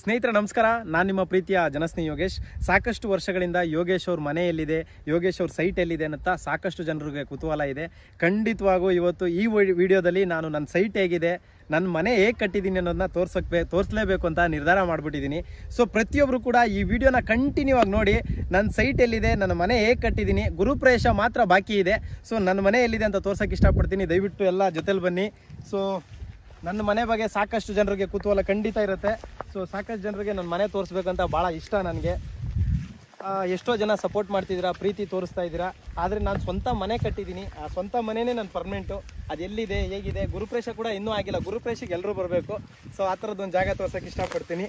ಸ್ನೇಹಿತರೆ, ನಮಸ್ಕಾರ. ನಾನು ನಿಮ್ಮ ಪ್ರೀತಿಯ ಜನಸ್ನೇಹಿ ಯೋಗೇಶ್. ಸಾಕಷ್ಟು ವರ್ಷಗಳಿಂದ ಯೋಗೇಶ್ ಅವ್ರ ಮನೆಯಲ್ಲಿದೆ. ಯೋಗೇಶ್ ಅವ್ರ ಸೈಟ್ ಎಲ್ಲಿದೆ ಅಂತ ಸಾಕಷ್ಟು ಜನರಿಗೆ ಕುತೂಹಲ ಇದೆ. ಖಂಡಿತವಾಗೂ ಇವತ್ತು ಈ ವಿಡಿಯೋದಲ್ಲಿ ನಾನು ನನ್ನ ಸೈಟ್ ಹೇಗಿದೆ ನನ್ನ ಮನೆ ಹೇಗೆ ಕಟ್ಟಿದ್ದೀನಿ ಅನ್ನೋದನ್ನ ತೋರ್ಸಕ್ಕೆ ತೋರಿಸಲೇಬೇಕು ಅಂತ ನಿರ್ಧಾರ ಮಾಡಿಬಿಟ್ಟಿದ್ದೀನಿ. ಸೊ ಪ್ರತಿಯೊಬ್ಬರು ಕೂಡ ಈ ವಿಡಿಯೋನ ಕಂಟಿನ್ಯೂ ಆಗಿ ನೋಡಿ ನನ್ನ ಸೈಟ್ ಎಲ್ಲಿದೆ, ನನ್ನ ಮನೆ ಹೇಗೆ ಕಟ್ಟಿದ್ದೀನಿ, ಗುರುಪ್ರವೇಶ ಮಾತ್ರ ಬಾಕಿ ಇದೆ. ಸೊ ನನ್ನ ಮನೆ ಎಲ್ಲಿದೆ ಅಂತ ತೋರ್ಸೋಕ್ಕೆ ಇಷ್ಟಪಡ್ತೀನಿ. ದಯವಿಟ್ಟು ಎಲ್ಲ ಜೊತೆಲಿ ಬನ್ನಿ. ಸೊ ನನ್ನ ಮನೆ ಬಗ್ಗೆ ಸಾಕಷ್ಟು ಜನರಿಗೆ ಕುತೂಹಲ ಖಂಡಿತ ಇರುತ್ತೆ. ಸೊ ಸಾಕಷ್ಟು ಜನರಿಗೆ ನನ್ನ ಮನೆ ತೋರಿಸ್ಬೇಕಂತ ಭಾಳ ಇಷ್ಟ ನನಗೆ. ಎಷ್ಟೋ ಜನ ಸಪೋರ್ಟ್ ಮಾಡ್ತಿದ್ದೀರಾ, ಪ್ರೀತಿ ತೋರಿಸ್ತಾ ಇದ್ದೀರಾ. ಆದರೆ ನಾನು ಸ್ವಂತ ಮನೆ ಕಟ್ಟಿದ್ದೀನಿ. ಆ ಸ್ವಂತ ಮನೆಯೇ ನನ್ನ ಪರ್ಮನೆಂಟು ಅದು ಎಲ್ಲಿದೆ, ಹೇಗಿದೆ? ಗುರುಪ್ರೇಶ ಕೂಡ ಇನ್ನೂ ಆಗಿಲ್ಲ. ಗುರುಪ್ರೇಷಿಗೆ ಎಲ್ಲರೂ ಬರಬೇಕು. ಸೊ ಆ ಥರದ್ದೊಂದು ಜಾಗ ತೋರ್ಸೋಕ್ಕೆ ಇಷ್ಟಪಡ್ತೀನಿ.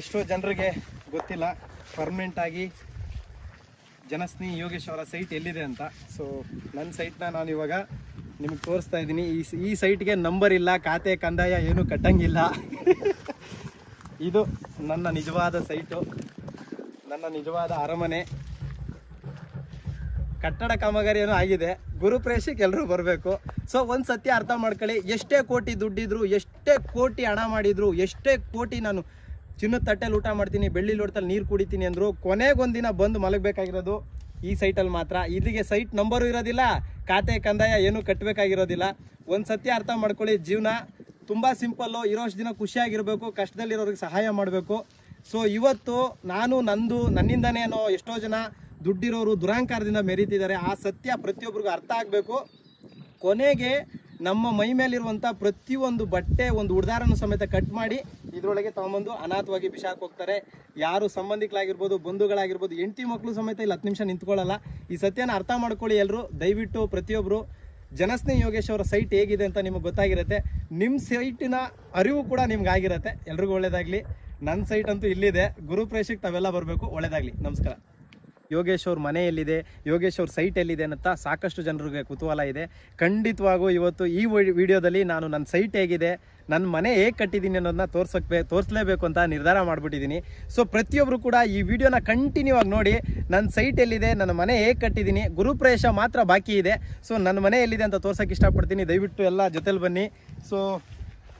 ಎಷ್ಟೋ ಜನರಿಗೆ ಗೊತ್ತಿಲ್ಲ. ಪರ್ಮನೆಂಟಾಗಿ ಜನಸ್ನಿ ಯೋಗೇಶ್ ಅವರ ಸೈಟ್ ಎಲ್ಲಿದೆ ಅಂತ. ಸೊ ನನ್ನ ಸೈಟ್ನ ನಾನು ಇವಾಗ ನಿಮಗೆ ತೋರಿಸ್ತಾ ಇದ್ದೀನಿ. ಈ ಈ ಸೈಟ್ಗೆ ನಂಬರ್ ಇಲ್ಲ, ಖಾತೆ, ಕಂದಾಯ ಏನು ಕಟ್ಟಂಗಿಲ್ಲ. ಇದು ನನ್ನ ನಿಜವಾದ ಸೈಟು ನನ್ನ ನಿಜವಾದ ಅರಮನೆ. ಕಟ್ಟಡ ಕಾಮಗಾರಿ ಏನೋ ಆಗಿದೆ. ಗುರುಪ್ರೇಷಕ್ಕೆ ಎಲ್ಲರೂ ಬರಬೇಕು. ಸೊ ಒಂದು ಸತ್ಯ ಅರ್ಥ ಮಾಡ್ಕೊಳ್ಳಿ. ಎಷ್ಟೇ ಕೋಟಿ ದುಡ್ಡಿದ್ರು, ಎಷ್ಟೇ ಕೋಟಿ ಹಣ ಮಾಡಿದ್ರು, ಎಷ್ಟೇ ಕೋಟಿ ನಾನು ಚಿನ್ನದ ತಟ್ಟೆಲಿ ಊಟ ಮಾಡ್ತೀನಿ, ಬೆಳ್ಳಿ ಲೋಟದಲ್ಲಿ ನೀರು ಕುಡಿತೀನಿ ಅಂದರು, ಕೊನೆಗೊಂದಿನ ಬಂದು ಮಲಗಬೇಕಾಗಿರೋದು ಈ ಸೈಟಲ್ಲಿ ಮಾತ್ರ. ಇಲ್ಲಿಗೆ ಸೈಟ್ ನಂಬರು ಇರೋದಿಲ್ಲ, ಖಾತೆ ಕಂದಾಯ ಏನು ಕಟ್ಟಬೇಕಾಗಿರೋದಿಲ್ಲ ಒಂದು ಸತ್ಯ ಅರ್ಥ ಮಾಡ್ಕೊಳ್ಳಿ, ಜೀವನ ತುಂಬ ಸಿಂಪಲ್ಲು ಇರೋಷ್ಟು ದಿನ ಖುಷಿಯಾಗಿರಬೇಕು, ಕಷ್ಟದಲ್ಲಿರೋರಿಗೆ ಸಹಾಯ ಮಾಡಬೇಕು. ಸೊ ಇವತ್ತು ನಾನು, ನಂದು, ನನ್ನಿಂದನೇ ಅನ್ನೋ ಎಷ್ಟೋ ಜನ ದುಡ್ಡಿರೋರು ದುರಾಂಕಾರದಿಂದ ಮೆರೀತಿದ್ದಾರೆ. ಆ ಸತ್ಯ ಪ್ರತಿಯೊಬ್ಬರಿಗೂ ಅರ್ಥ ಆಗಬೇಕು. ಕೊನೆಗೆ ನಮ್ಮ ಮೈ ಮೇಲಿರುವಂಥ ಪ್ರತಿಯೊಂದು ಬಟ್ಟೆ, ಒಂದು ಉಡ್ದಾರನ ಸಮೇತ ಕಟ್ ಮಾಡಿ, ಇದರೊಳಗೆ ತಗೊಂಬಂದು ಅನಾಥವಾಗಿ ಬಿಸಾಕ್ ಹೋಗ್ತಾರೆ. ಯಾರು ಸಂಬಂಧಿಕರಾಗಿರ್ಬೋದು ಬಂಧುಗಳಾಗಿರ್ಬೋದು ಎಂಟಿ ಮಕ್ಕಳು ಸಮೇತ ಇಲ್ಲಿ ಹತ್ತು ನಿಮಿಷ ನಿಂತ್ಕೊಳ್ಳಲ್ಲ. ಈ ಸತ್ಯನ ಅರ್ಥ ಮಾಡ್ಕೊಳ್ಳಿ ಎಲ್ಲರೂ ದಯವಿಟ್ಟು ಪ್ರತಿಯೊಬ್ಬರು ಜನಸ್ನೇಹಿ ಯೋಗೇಶ್ ಅವರ ಸೈಟ್ ಹೇಗಿದೆ ಅಂತ ನಿಮಗೆ ಗೊತ್ತಾಗಿರುತ್ತೆ. ನಿಮ್ಮ ಸೈಟಿನ ಅರಿವು ಕೂಡ ನಿಮ್ಗೆ ಆಗಿರುತ್ತೆ. ಎಲ್ರಿಗೂ ಒಳ್ಳೇದಾಗಲಿ. ನನ್ನ ಸೈಟ್ ಅಂತೂ ಇಲ್ಲಿದೆ. ಗುರುಪ್ರೇಷಕ್ಕೆ ತಾವೆಲ್ಲ ಬರಬೇಕು. ಒಳ್ಳೇದಾಗಲಿ. ನಮಸ್ಕಾರ. ಯೋಗೇಶ್ ಅವ್ರ ಮನೆ ಎಲ್ಲಿದೆ ಯೋಗೇಶ್ ಅವ್ರ ಸೈಟ್ ಎಲ್ಲಿದೆ ಅಂತ ಸಾಕಷ್ಟು ಜನರಿಗೆ ಕುತೂಹಲ ಇದೆ. ಖಂಡಿತವಾಗೂ ಇವತ್ತು ಈ ವಿಡಿಯೋದಲ್ಲಿ ನಾನು ನನ್ನ ಸೈಟ್ ಹೇಗಿದೆ ನನ್ನ ಮನೆ ಹೇಗೆ ಕಟ್ಟಿದ್ದೀನಿ ಅನ್ನೋದನ್ನ ತೋರ್ಸಕ್ಕೆ ತೋರಿಸಲೇಬೇಕು ಅಂತ ನಿರ್ಧಾರ ಮಾಡಿಬಿಟ್ಟಿದ್ದೀನಿ. ಸೊ ಪ್ರತಿಯೊಬ್ಬರು ಕೂಡ ಈ ವಿಡಿಯೋನ ಕಂಟಿನ್ಯೂ ಆಗಿ ನೋಡಿ ನನ್ನ ಸೈಟ್ ಎಲ್ಲಿದೆ, ನನ್ನ ಮನೆ ಹೇಗೆ ಕಟ್ಟಿದ್ದೀನಿ, ಗುರುಪ್ರವೇಶ ಮಾತ್ರ ಬಾಕಿ ಇದೆ. ಸೊ ನನ್ನ ಮನೆ ಎಲ್ಲಿದೆ ಅಂತ ತೋರ್ಸೋಕೆ ಇಷ್ಟಪಡ್ತೀನಿ. ದಯವಿಟ್ಟು ಎಲ್ಲ ಜೊತೆಲಿ ಬನ್ನಿ. ಸೊ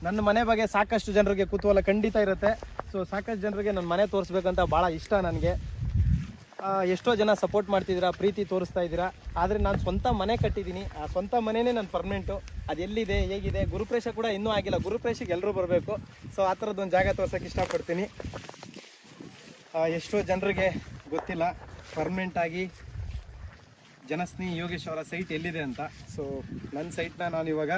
ನನ್ನ ಮನೆ ಬಗ್ಗೆ ಸಾಕಷ್ಟು ಜನರಿಗೆ ಕುತೂಹಲ ಖಂಡಿತ ಇರುತ್ತೆ. ಸೊ ಸಾಕಷ್ಟು ಜನರಿಗೆ ನನ್ನ ಮನೆ ತೋರಿಸ್ಬೇಕಂತ ಭಾಳ ಇಷ್ಟ ನನಗೆ. ಎಷ್ಟೋ ಜನ ಸಪೋರ್ಟ್ ಮಾಡ್ತಿದ್ದೀರಾ, ಪ್ರೀತಿ ತೋರಿಸ್ತಾ ಇದ್ದೀರಾ. ಆದರೆ ನಾನು ಸ್ವಂತ ಮನೆ ಕಟ್ಟಿದ್ದೀನಿ. ಆ ಸ್ವಂತ ಮನೆಯೇ ನನ್ನ ಪರ್ಮನೆಂಟು ಅದು ಎಲ್ಲಿದೆ, ಹೇಗಿದೆ? ಗುರುಪ್ರೇಷ ಕೂಡ ಇನ್ನೂ ಆಗಿಲ್ಲ. ಗುರುಪ್ರೇಷಿಗೆ ಎಲ್ಲರೂ ಬರಬೇಕು. ಸೊ ಆ ಥರದ್ದೊಂದು ಜಾಗ ತೋರ್ಸೋಕ್ಕೆ ಇಷ್ಟಪಡ್ತೀನಿ. ಎಷ್ಟೋ ಜನರಿಗೆ ಗೊತ್ತಿಲ್ಲ. ಪರ್ಮನೆಂಟಾಗಿ ಜನಸ್ನಿ ಯೋಗೇಶ್ ಅವರ ಸೈಟ್ ಎಲ್ಲಿದೆ ಅಂತ. ಸೊ ನನ್ನ ಸೈಟ್ನ ನಾನು ಇವಾಗ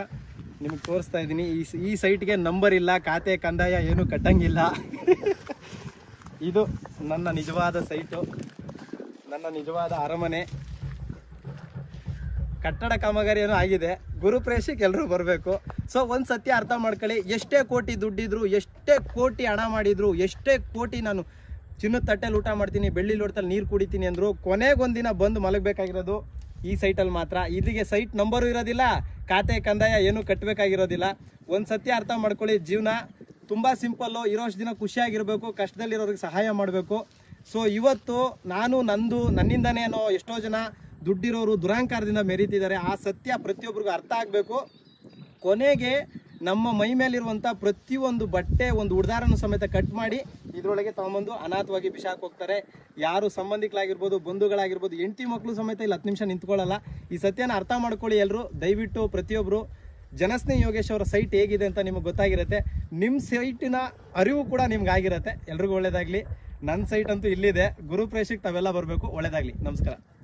ನಿಮಗೆ ತೋರಿಸ್ತಾ ಇದ್ದೀನಿ. ಈ ಈ ಸೈಟ್ಗೆ ನಂಬರ್ ಇಲ್ಲ, ಖಾತೆ, ಕಂದಾಯ ಏನು ಕಟ್ಟಂಗಿಲ್ಲ. ಇದು ನನ್ನ ನಿಜವಾದ ಸೈಟು ನನ್ನ ನಿಜವಾದ ಅರಮನೆ. ಕಟ್ಟಡ ಕಾಮಗಾರಿ ಏನೋ ಆಗಿದೆ ಗುರುಪ್ರೇಷಕ್ಕೆ ಎಲ್ಲರೂ ಬರಬೇಕು. ಸೊ ಒಂದು ಸತ್ಯ ಅರ್ಥ ಮಾಡ್ಕೊಳ್ಳಿ. ಎಷ್ಟೇ ಕೋಟಿ ದುಡ್ಡಿದ್ರು, ಎಷ್ಟೇ ಕೋಟಿ ಹಣ ಮಾಡಿದ್ರು, ಎಷ್ಟೇ ಕೋಟಿ ನಾನು ಚಿನ್ನದ ತಟ್ಟೆಲಿ ಊಟ ಮಾಡ್ತೀನಿ, ಬೆಳ್ಳಿ ಲೋಟದಲ್ಲಿ ನೀರು ಕುಡಿತೀನಿ ಅಂದರು, ಕೊನೆಗೊಂದಿನ ಬಂದು ಮಲಗಬೇಕಾಗಿರೋದು ಈ ಸೈಟಲ್ಲಿ ಮಾತ್ರ. ಇಲ್ಲಿಗೆ ಸೈಟ್ ನಂಬರು ಇರೋದಿಲ್ಲ, ಖಾತೆ ಕಂದಾಯ ಏನು ಕಟ್ಟಬೇಕಾಗಿರೋದಿಲ್ಲ ಒಂದು ಸತ್ಯ ಅರ್ಥ ಮಾಡ್ಕೊಳ್ಳಿ. ಜೀವನ ತುಂಬ ಸಿಂಪಲ್ಲು ಇರೋಷ್ಟು ದಿನ ಖುಷಿಯಾಗಿರಬೇಕು, ಕಷ್ಟದಲ್ಲಿರೋರಿಗೆ ಸಹಾಯ ಮಾಡಬೇಕು. ಸೊ ಇವತ್ತು ನಾನು, ನಂದು, ನನ್ನಿಂದನೇ ಅನ್ನೋ ಎಷ್ಟೋ ಜನ ದುಡ್ಡಿರೋರು ದುರಾಂಕಾರದಿಂದ ಮೆರೀತಿದ್ದಾರೆ. ಆ ಸತ್ಯ ಪ್ರತಿಯೊಬ್ಬರಿಗೂ ಅರ್ಥ ಆಗಬೇಕು. ಕೊನೆಗೆ ನಮ್ಮ ಮೈ ಮೇಲಿರುವಂಥ ಪ್ರತಿಯೊಂದು ಬಟ್ಟೆ, ಒಂದು ಉಡ್ದಾರನ ಸಮೇತ ಕಟ್ ಮಾಡಿ ಇದರೊಳಗೆ ತಗೊಂಬಂದು ಅನಾಥವಾಗಿ ಬಿಸಾಕ್ ಹೋಗ್ತಾರೆ. ಯಾರು ಸಂಬಂಧಿಕರಾಗಿರ್ಬೋದು ಬಂಧುಗಳಾಗಿರ್ಬೋದು, ಹೆಂಡತಿ ಮಕ್ಕಳು ಸಮೇತ ಇಲ್ಲಿ ಹತ್ತು ನಿಮಿಷ ನಿಂತ್ಕೊಳ್ಳಲ್ಲ. ಈ ಸತ್ಯನ ಅರ್ಥ ಮಾಡ್ಕೊಳ್ಳಿ ಎಲ್ಲರೂ ದಯವಿಟ್ಟು ಪ್ರತಿಯೊಬ್ಬರು ಜನಸ್ನೇಹಿ ಯೋಗೇಶ್ ಅವರ ಸೈಟ್ ಹೇಗಿದೆ ಅಂತ ನಿಮಗೆ ಗೊತ್ತಾಗಿರುತ್ತೆ. ನಿಮ್ಮ ಸೈಟಿನ ಅರಿವು ಕೂಡ ನಿಮ್ಗೆ ಆಗಿರುತ್ತೆ. ಎಲ್ರಿಗೂ ಒಳ್ಳೇದಾಗಲಿ. ನನ್ನ ಸೈಟ್ ಅಂತೂ ಇಲ್ಲಿದೆ. ಗುರು ಪ್ರೇಷಕ್ ತಾವೆಲ್ಲ ಬರಬೇಕು. ಒಳ್ಳೇದಾಗ್ಲಿ. ನಮಸ್ಕಾರ.